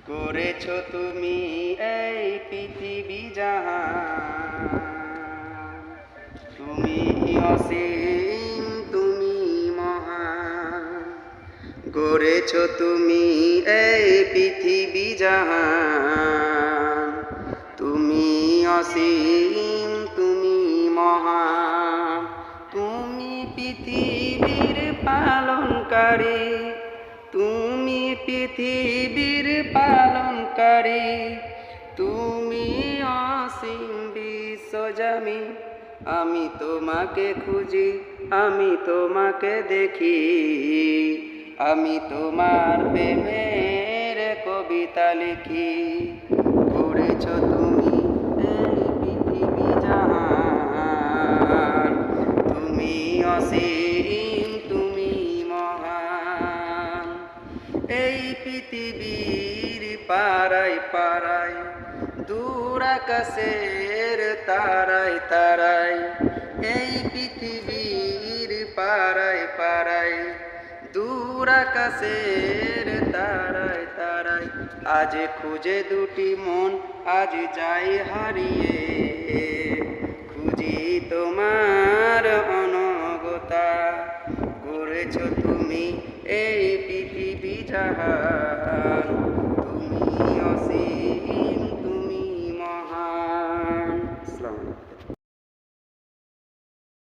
করেছ তুমি এই পৃথিবী জাহান। তুমি অসীম, তুমি মহান। গড়েছ তুমি এই পৃথিবী জাহান। তুমি অসীম, তুমি মহান। তুমি পৃথিবীর পালনকারী। তুমি পৃথিবীর পালনকারী, তুমি অসীম বিশ্বজামি আমি তোমাকে খুঁজি, আমি তোমাকে দেখি। আমি তোমার প্রেমের কবিতা লিখি। করেছ তুমি এই পৃথিবীর পাড়ায় পাড়ায়, দূর আকাশের তারাই তারাই এই পৃথিবীর পাড়ায় পাড়ায়, দূর আকাশের তারাই তারাই আজ খুঁজে দুটি মন, আজ যাই হারিয়ে, খুঁজি তোমার অনগতা, করেছ তুমি এই পৃথিবী জাহান তুমি অসীম